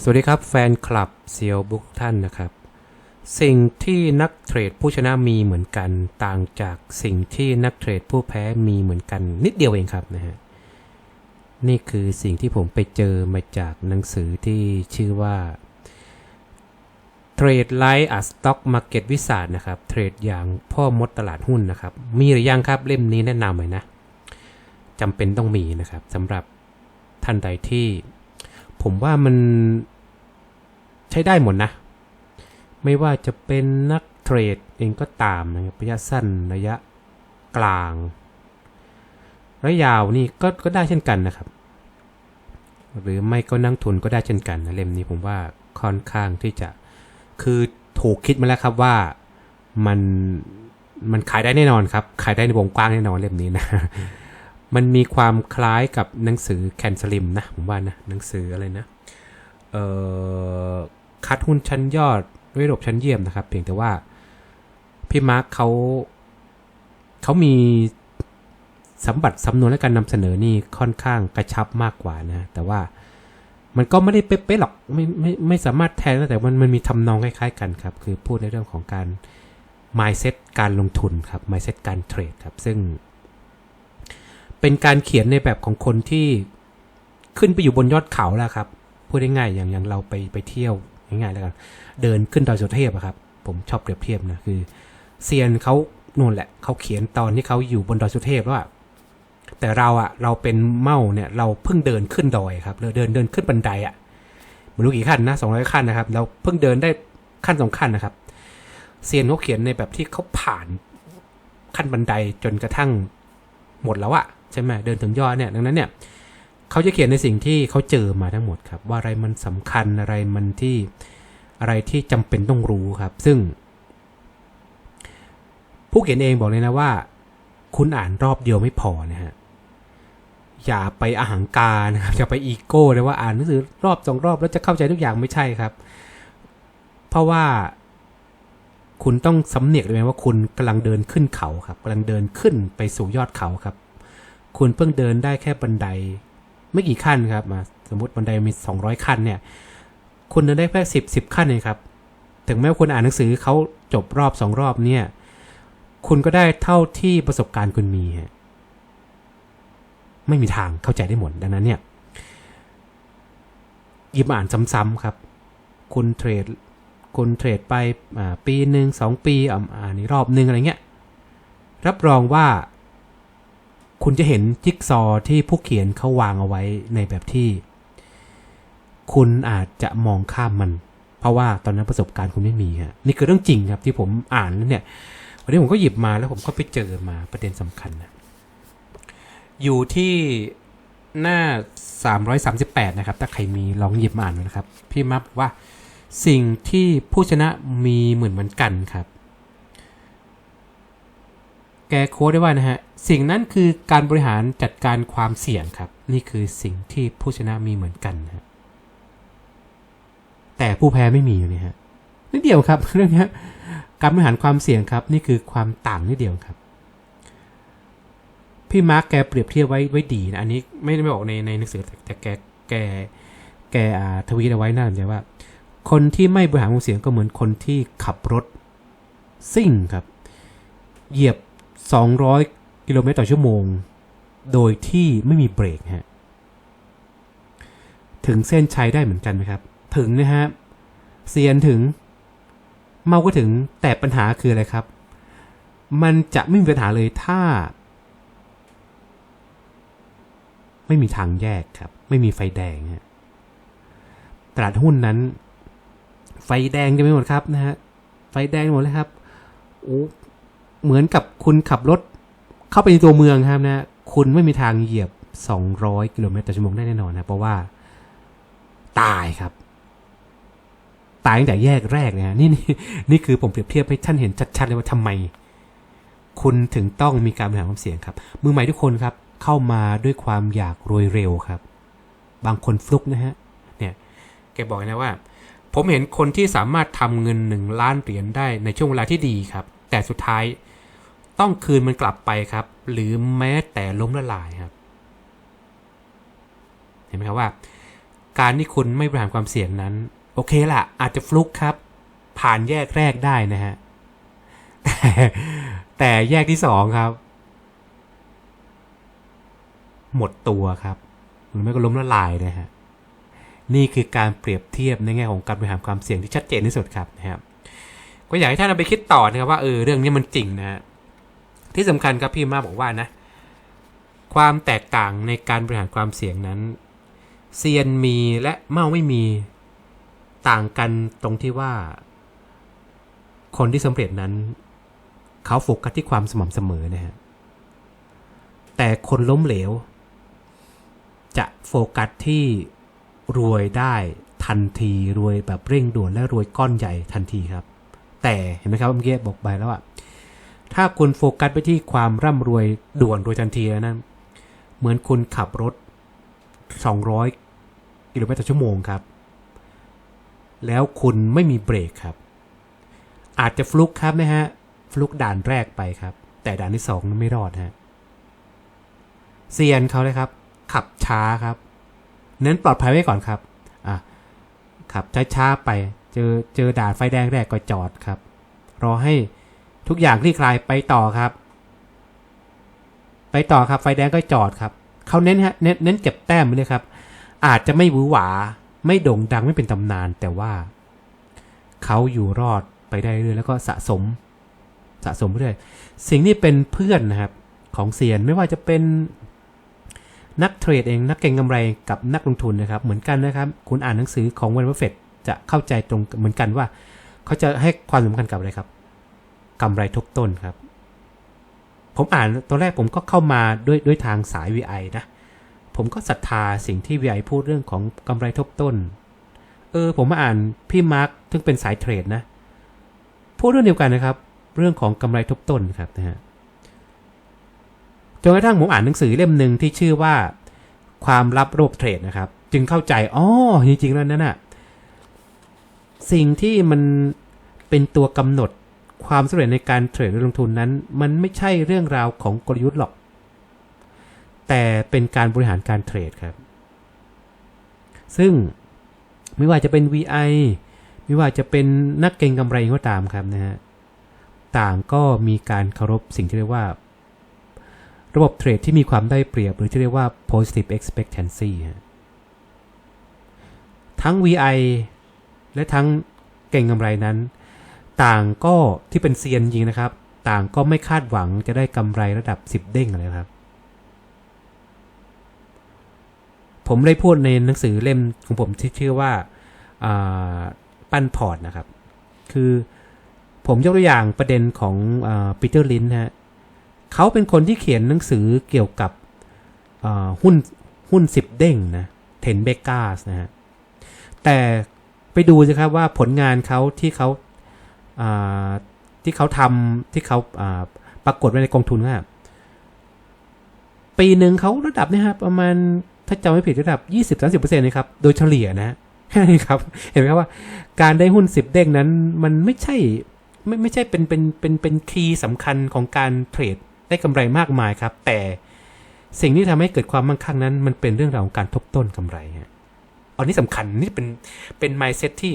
สวัสดีครับแฟนคลับเซียวบุ๊กท่านนะครับ สิ่งที่นักเทรดผู้ชนะมีเหมือนกัน ต่างจากสิ่งที่นักเทรดผู้แพ้มีเหมือนกันนิดเดียวเองครับนะฮะนี่คือสิ่งที่ผมไปเจอมาจากหนังสือที่ชื่อว่า Trade Like a Stock Market วิสานะครับเทรดอย่างพ่อมดตลาดหุ้นนะครับ มีหรือยังครับเล่มนี้แนะนำเลยนะจำเป็นต้องมีนะครับสำหรับท่านใดที่ ผมว่ามันใช้ได้หมดนะ ไม่ว่าจะเป็นนักเทรดเองก็ตามนะครับระยะสั้นระยะกลาง ระยะยาวนี่ก็ก็ได้เช่นกันนะครับ หรือไม่ก็นั่งทุนก็ได้เช่นกันนะเล่มนี้ผมว่าค่อนข้างที่จะคือถูกคิดมาแล้วครับว่ามันมันขายได้แน่นอนครับ ขายได้ในวงกว้างแน่นอนเล่มนี้นะ มันมีความคล้ายกับหนังสือแคนสลิมนะผมว่านะหนังสืออะไรนะเอ่อคัดหุ้นชั้นยอดด้วยระบบชั้นเยี่ยมนะครับ เพียงแต่ว่าพี่มาร์คเขาเขามีสัมบัติสำนวนและการนำเสนอนี่ค่อนข้างกระชับมากกว่านะ แต่ว่ามันก็ไม่ได้เป๊ะๆหรอกไม่ไม่ไม่สามารถแทนได้แต่มันมันมีทำนองคล้ายๆกันครับ คือพูดในเรื่องของการ mindset การลงทุนครับ mindset การเทรดครับ ซึ่ง เป็นการเขียนในแบบของคนที่ขึ้นไปอยู่บนยอดเขาแล้วครับพูดง่ายๆอย่างอย่างเราไปไปเที่ยวง่ายๆแล้วกันเดินขึ้นดอยสุเทพอะครับ ผมชอบเปรียบเทียบนะคือเซียนเขานู่นแหละเขาเขียนตอนที่เขาอยู่บนดอยสุเทพว่า แต่เราอะเราเป็นเมาเนี่ย เราเพิ่งเดินขึ้นดอยครับเดินเดินขึ้นบันไดอะไม่รู้กี่ขั้นนะสองร้อยขั้นนะครับเราเพิ่งเดินได้ขั้นสองขั้นนะครับเซียนเขาเขียนในแบบที่เขาผ่านขั้นบันไดจนกระทั่งหมดแล้วอะ ใช่ไหมเดินถึงยอดเนี่ยดังนั้นเนี่ยเขาจะเขียนในสิ่งที่เขาเจอมาทั้งหมดครับ ว่าอะไรมันสำคัญอะไรมันที่อะไรที่จำเป็นต้องรู้ครับ ซึ่ง ผู้เขียนเองบอกเลยนะว่า คุณอ่านรอบเดียวไม่พอนะฮะอย่าไปอาหังการนะครับอย่าไปอีโก้เลยว่าอ่านหนังสือรอบสองรอบแล้วจะเข้าใจทุกอย่างไม่ใช่ครับ เพราะว่าคุณต้องสำเนียกเลยไหมว่าคุณกำลังเดินขึ้นเขาครับกำลังเดินขึ้นไปสู่ยอดเขาครับ คุณเพิ่งเดินได้แค่บันได ไม่กี่ขั้นครับมาสมมติบันไดมี 200 ขั้นเนี่ย คุณเดินได้แค่สิบสิบขั้นเองครับ ถึงแม้ว่าคุณอ่านหนังสือเขาจบรอบสองรอบเนี่ย คุณก็ได้เท่าที่ประสบการณ์คุณมีฮะไม่มีทางเข้าใจได้หมดดังนั้นเนี่ยหยิบมาอ่านซ้ำๆครับ คุณเทรด คุณเทรดไปปีหนึ่งสองปีอ่านอีกรอบหนึ่งอะไรเงี้ย รับรองว่า คุณจะเห็นจิ๊กซอที่ผู้เขียนเขาวางเอาไว้ในแบบที่ คุณอาจจะมองข้ามมัน เพราะว่าตอนนั้นประสบการณ์คุณไม่มีฮะนี่คือเรื่องจริงครับที่ผมอ่านแล้วเนี่ย วันนี้ผมก็หยิบมาแล้วผมก็ไปเจอมาประเด็นสำคัญนะอยู่ที่หน้า 338 นะครับ ถ้าใครมีลองหยิบมาอ่านนะครับ พี่มับว่าสิ่งที่ผู้ชนะมีเหมือนเหมือนกันครับ แกโค้ดได้ว่านะฮะ สิ่งนั้นคือการบริหารจัดการความเสี่ยงครับ นี่คือสิ่งที่ผู้ชนะมีเหมือนกันนะแต่ผู้แพ้ไม่มีอยู่เนี่ยฮะนิดเดียวครับเรื่องนี้การบริหารความเสี่ยงครับ นี่คือความต่างนิดเดียวครับ พี่มาร์กแกเปรียบเทียบไว้ไว้ดีนะอันนี้ไม่ได้ไม่บอกในในหนังสือแต่แต่แกแกแกอ่าทวีตเอาไว้น่าสนใจว่า คนที่ไม่บริหารความเสี่ยงก็เหมือนคนที่ขับรถซิ่งครับ เหยียบ 200 กิโลเมตรต่อชั่วโมง โดยที่ไม่มีเบรกฮะ ถึงเส้นชัยได้เหมือนกันไหมครับ ถึงนะฮะเซียนถึง เมาก็ถึง แต่ปัญหาคืออะไรครับ มันจะไม่มีปัญหาเลยถ้า ไม่มีทางแยกครับ ไม่มีไฟแดงฮะตลาดหุ้นนั้น ไฟแดงจะไม่หมดครับนะฮะ ไฟแดงหมดเลยครับ โอ้ เหมือนกับคุณขับรถเข้าไปในตัวเมืองครับนะ คุณไม่มีทางเหยียบ 200 กิโลเมตรต่อชั่วโมงได้แน่นอนนะเพราะว่า ตายครับ ตายตั้งแต่แยกแรกนะฮะนี่นี่นี่คือผมเปรียบเทียบให้ท่านเห็นชัดๆเลยว่าทำไม คุณถึงต้องมีการบริหารความเสี่ยงครับ มือใหม่ทุกคนครับ เข้ามาด้วยความอยากรวยเร็วครับ บางคนฟลุกนะฮะ เนี่ยแกบอกนะว่าผมเห็นคนที่สามารถทำเงินหนึ่งล้านเหรียญได้ในช่วงเวลาที่ดีครับ แต่สุดท้าย ต้องคืนมันกลับไปครับ หรือแม้แต่ล้มละลายครับ เห็นไหมครับว่า การที่คุณไม่บริหารความเสี่ยงนั้น โอเคล่ะ อาจจะฟลุกครับ ผ่านแยกแรกได้นะฮะแต่แต่แยกที่สองครับ หมดตัวครับ หรือไม่ก็ล้มละลายนะฮะนี่คือการเปรียบเทียบในแง่ของการบริหารความเสี่ยงที่ชัดเจนที่สุดครับนะครับก็อยากให้ท่านเอาไปคิดต่อนะครับว่าเออเรื่องนี้มันจริงนะฮะ ที่สำคัญครับพี่มาบอกว่านะ ความแตกต่างในการบริหารความเสี่ยงนั้นเซียนมีและเมาไม่มีต่างกันตรงที่ว่า คนที่สำเร็จนั้น เขาโฟกัสที่ความสม่ำเสมอนะฮะแต่คนล้มเหลว จะโฟกัสที่รวยได้ทันทีรวยแบบเร่งด่วนและรวยก้อนใหญ่ทันทีครับ แต่เห็นไหมครับเมื่อกี้บอกไปแล้วว่า ถ้าคุณโฟกัสไปที่ความร่ำรวยด่วนโดยทันทีนั้นเหมือนคุณขับรถ 200 กิโลเมตรต่อชั่วโมงครับ แล้วคุณไม่มีเบรกครับ อาจจะฟลุกครับนะฮะ ฟลุกด่านแรกไปครับ แต่ด่านที่สองไม่รอดฮะเซียนเขาเลยครับ ขับช้าครับ เน้นปลอดภัยไว้ก่อนครับ อะ ขับช้าๆไป เจอเจอด่านไฟแดงแรกก็จอดครับ รอให้ ทุกอย่างคลี่คลายไปต่อครับ ไปต่อครับ ไฟแดงก็จอดครับเขาเน้นฮะเน้นเน้นเก็บแต้มเลยครับ อาจจะไม่หวือหวา ไม่โด่งดังไม่เป็นตำนาน แต่ว่าเขาอยู่รอดไปได้เรื่อยแล้วก็สะสม สะสมไปเรื่อยสิ่งนี้เป็นเพื่อนนะครับ ของเซียนไม่ว่าจะเป็นนักเทรดเองนักเก็งกำไรกับนักลงทุนนะครับ เหมือนกันนะครับ คุณอ่านหนังสือของวอร์เรนบัฟเฟตจะเข้าใจตรงเหมือนกันว่า เขาจะให้ความสำคัญกับอะไรครับ กำไรทบต้นครับ ผมอ่านตอนแรกผมก็เข้ามาด้วยด้วยทางสาย VI นะ ผมก็ศรัทธาสิ่งที่ VI พูดเรื่องของกำไรทบต้น เออ ผมมาอ่านพี่มาร์คซึ่งเป็นสายเทรดนะพูดเรื่องเดียวกันนะครับ เรื่องของกำไรทบต้นครับนะฮะจนกระทั่งผมอ่านหนังสือเล่มหนึ่งที่ชื่อว่าความลับโระบบเทรดนะครับ จึงเข้าใจอ๋อจริงๆแล้วนั่นน่ะสิ่งที่มันเป็นตัวกำหนด ความสำเร็จในการเทรดหรือลงทุนนั้น มันไม่ใช่เรื่องราวของกลยุทธ์หรอก แต่เป็นการบริหารการเทรดครับ ซึ่งไม่ว่าจะเป็น VI ไม่ว่าจะเป็นนักเก็งกำไรก็ตามครับนะฮะต่างก็มีการเคารพสิ่งที่เรียกว่า ระบบเทรดที่มีความได้เปรียบ หรือที่เรียกว่า positive expectancy ทั้ง VI และทั้งเก่งกำไรนั้น ต่างก็ที่เป็นเซียนจริงนะครับ ต่างก็ไม่คาดหวังจะได้กำไรระดับ 10 เด้งเลยครับ ผมได้พูดในหนังสือเล่มของผมที่ชื่อว่าปั้นพอร์ตนะครับ คือผมยกตัวอย่างประเด็นของปีเตอร์ลินฮะเขาเป็นคนที่เขียนหนังสือเกี่ยวกับหุ้นหุ้น10เด้งนะเทนเบกาสนะฮะแต่ไปดูสิครับว่าผลงานเขาที่เขา ที่เขาทำที่เขาปรากฏไว้ในกองทุนว่าปีหนึ่งเขาระดับเนี่ยครับประมาณถ้าจำไม่ผิดระดับ 20-30%นะครับ โดยเฉลี่ยนะแค่นี้ครับ เห็นไหมครับว่าการได้หุ้น 10 เด้งนั้นมันไม่ใช่ไม่ไม่ใช่เป็นเป็นเป็นเป็นคีย์สำคัญของการเทรดได้กำไรมากมายครับ แต่สิ่งที่ทำให้เกิดความมั่งคั่งนั้น มันเป็นเรื่องราวของการทบต้นกำไรฮะอันนี้สำคัญนี่เป็นเป็น mindset ที่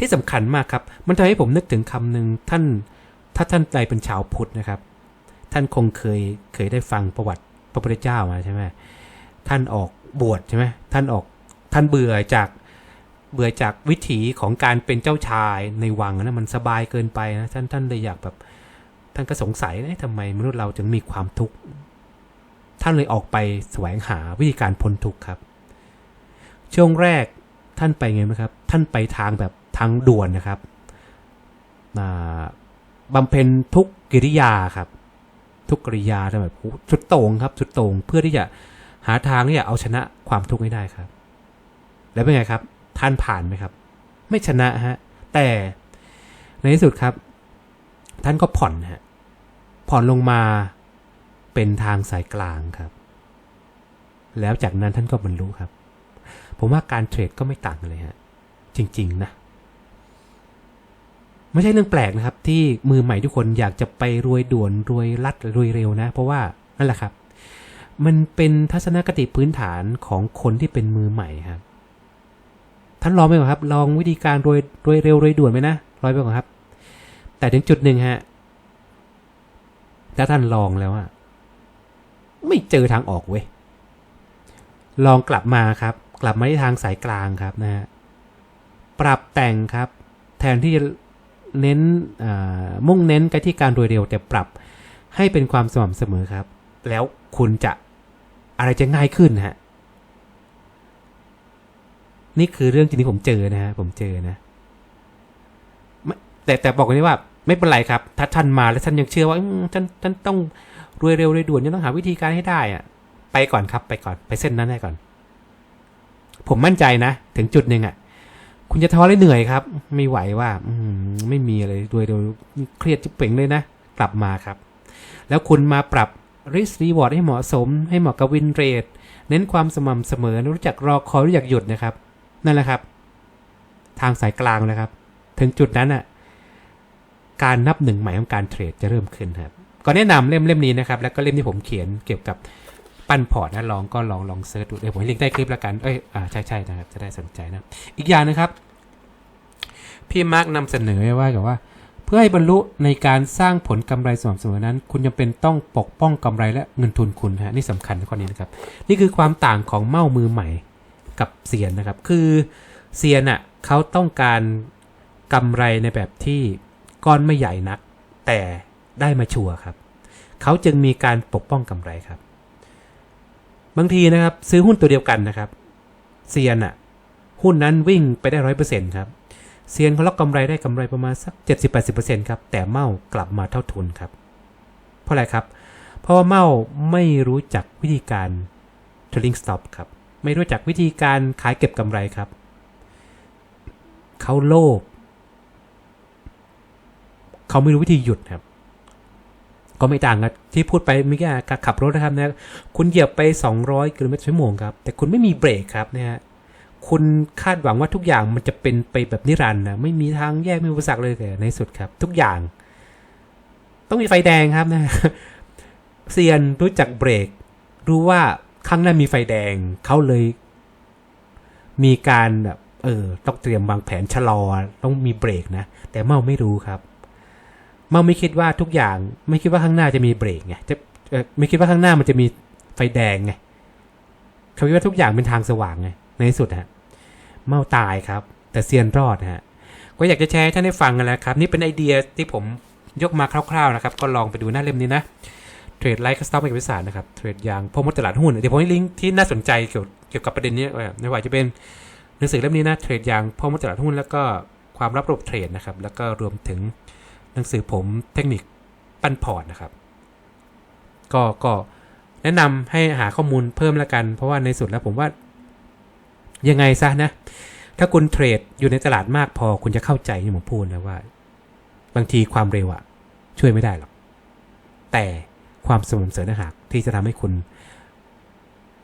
ที่สำคัญมากครับ มันทำให้ผมนึกถึงคำหนึ่งท่าน ถ้าท่านใดเป็นชาวพุทธนะครับ ท่านคงเคยเคยได้ฟังประวัติพระพุทธเจ้ามาใช่ไหมท่านออกบวชใช่ไหมท่านออกท่านเบื่อจากเบื่อจากวิถีของการเป็นเจ้าชายในวังนะมันสบายเกินไปนะท่านท่านเลยอยากแบบท่านก็สงสัยนะทำไมมนุษย์เราจึงมีความทุกข์ท่านเลยออกไปแสวงหาวิธีการพ้นทุกข์ครับ ช่วงแรกท่านไปไงไหมครับ ท่านไปทางแบบ ทางด่วนนะครับบำเพ็ญทุกกิริยาครับ ทุกกิริยาแบบชุดโต่งครับชุดโต่งเพื่อที่จะหาทางที่จะเอาชนะความทุกข์ให้ได้ครับ แล้วเป็นไงครับ ท่านผ่านไหมครับ ไม่ชนะฮะ แต่ในที่สุดครับ ท่านก็ผ่อนฮะผ่อนลงมาเป็นทางสายกลางครับ แล้วจากนั้นท่านก็บรรลุครับ ผมว่าการเทรดก็ไม่ต่างเลยฮะ จริง ๆ นะ ไม่ใช่เรื่องแปลกนะครับ ที่มือใหม่ทุกคนอยากจะไปรวยด่วนรวยรัดรวยเร็วนะ เพราะว่านั่นแหละครับ มันเป็นทัศนคติพื้นฐานของคนที่เป็นมือใหม่ครับท่านลองไปก่อนครับ ลองวิธีการโดยโดยเร็วโดยด่วนไหมนะลอยไปก่อนครับ แต่ถึงจุดหนึ่งฮะถ้าท่านลองแล้วอะไม่เจอทางออกเว้ยลองกลับมาครับ กลับมาที่ทางสายกลางครับนะฮะปรับแต่งครับ แทนที่จะ เน้นมุ่งเน้นไปที่การโดยเร็วแต่ปรับให้เป็นความสม่ำเสมอครับ แล้วคุณจะอะไรจะง่ายขึ้นฮะ นี่คือเรื่องจริงที่ผมเจอนะฮะผมเจอนะแต่แต่บอกกันนี้ว่า ไม่เป็นไรครับ ถ้าท่านมาแล้วท่านยังเชื่อว่าท่านท่านต้องรวยเร็วรวยด่วนยังต้องหาวิธีการให้ได้อะไปก่อนครับ ไปก่อนไปเส้นนั้นได้ก่อน ผมมั่นใจนะ ถึงจุดหนึ่งอะ คุณจะท้อและเหนื่อยครับ ไม่ไหวว่าอืไม่มีอะไรรวยเร็วเครียดจิบเป่งเลยนะ กลับมาครับ แล้วคุณมาปรับ risk reward ให้เหมาะสม ให้เหมาะกับวินเรทเน้นความสม่ำเสมอรู้จักรอคอยรู้จักหยุดนะครับ นั่นแหละครับ ทางสายกลางนะครับ ถึงจุดนั้นอะการนับหนึ่งใหม่ของการเทรดจะเริ่มขึ้นครับก็แนะนำเล่มเล่มนี้นะครับ แล้วก็เล่มที่ผมเขียนเกี่ยวกับ ปั้นพอร์ตนะลองก็ลองลองเซิร์ชดูเดี๋ยวผมให้ลิงก์ใต้คลิปแล้วกันเอ้ยอ่าใช่ใช่นะครับจะได้สนใจนะ อีกอย่างนะครับ พี่มาร์กนำเสนอไว้ว่ากับว่า เพื่อให้บรรลุในการสร้างผลกำไรสม่ำเสมอนั้น คุณจำเป็นต้องปกป้องกำไรและเงินทุนคุณฮะนี่สำคัญข้อนี้นะครับ นี่คือความต่างของเม้ามือใหม่กับเซียนนะครับ คือเซียนอะเขาต้องการกำไรในแบบที่ก้อนไม่ใหญ่นัก แต่ได้มาชัวร์ครับ เขาจึงมีการปกป้องกำไรครับ บางทีนะครับ ซื้อหุ้นตัวเดียวกันนะครับเซียนอะหุ้นนั้นวิ่งไปได้ร้อยเปอร์เซ็นต์ครับเซียนเขาล็อกกำไรได้กำไรประมาณสัก70-80%ครับแต่เมากลับมาเท่าทุนครับ เพราะอะไรครับ เพราะว่าเมาไม่รู้จักวิธีการ trailing stop ครับไม่รู้จักวิธีการขายเก็บกำไรครับ เขาโลภเขาไม่รู้วิธีหยุดครับ ก็ไม่ต่างกับที่พูดไปเมื่อกี้ขับรถนะครับนะคุณเหยียบไป 200กิโลเมตรชั่วโมงครับ แต่คุณไม่มีเบรกครับนะฮะคุณคาดหวังว่าทุกอย่างมันจะเป็นไปแบบนิรันดร์นะไม่มีทางแยกไม่มีอุปสรรคเลยแต่ในสุดครับ ทุกอย่าง ต้องมีไฟแดงครับนะเซียนรู้จักเบรก รู้ว่าข้างหน้ามีไฟแดงเขาเลย มีการแบบเออต้องเตรียมวางแผนชะลอต้องมีเบรกนะ แต่เมาไม่รู้ครับ เมาไม่คิดว่าทุกอย่าง ไม่คิดว่าข้างหน้าจะมีเบรกไงจะไม่คิดว่าข้างหน้ามันจะมีไฟแดงไงเขาคิดว่าทุกอย่างเป็นทางสว่างไงในที่สุดฮะเมาตายครับ แต่เซียนรอดฮะก็อยากจะแชร์ท่านได้ฟังกันแหล้วครับ นี่เป็นไอเดียที่ผมยกมาคร่าวๆนะครับ ก็ลองไปดูหน้าเล่มนี้นะเทรดไลท์คัสตอมเอกวิสารนะครับเทรดยางพอมดตลาดหุ้นเดี๋ยวผมให้ลิงก์ที่น่าสนใจเกี่ยวเกี่ยวกับประเด็นนี้ไว้ไม่ว่าจะเป็นหนังสือเล่มนี้นะเทรดยางพอมดตลาดหุ้นแล้วก็ความรับระบบเทรดนะครับแล้วก็รวมถึง หนังสือผมเทคนิคปั้นพอร์ตนะครับ ก็ก็แนะนำให้หาข้อมูลเพิ่มแล้วกัน เพราะว่าในสุดแล้วผมว่า ยังไงซะนะ ถ้าคุณเทรดอยู่ในตลาดมากพอคุณจะเข้าใจที่ผมพูดนะว่า บางทีความเร็วอะช่วยไม่ได้หรอก แต่ความสม่ำเสมอต่างหากที่จะทำให้คุณ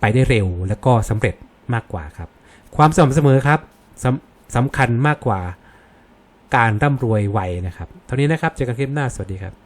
ไปได้เร็วแล้วก็สำเร็จมากกว่าครับ ความสม่ำเสมอครับสำสำคัญมากกว่า การร่ำรวยไวนะครับ เท่านี้นะครับ เจอกันคลิปหน้า สวัสดีครับ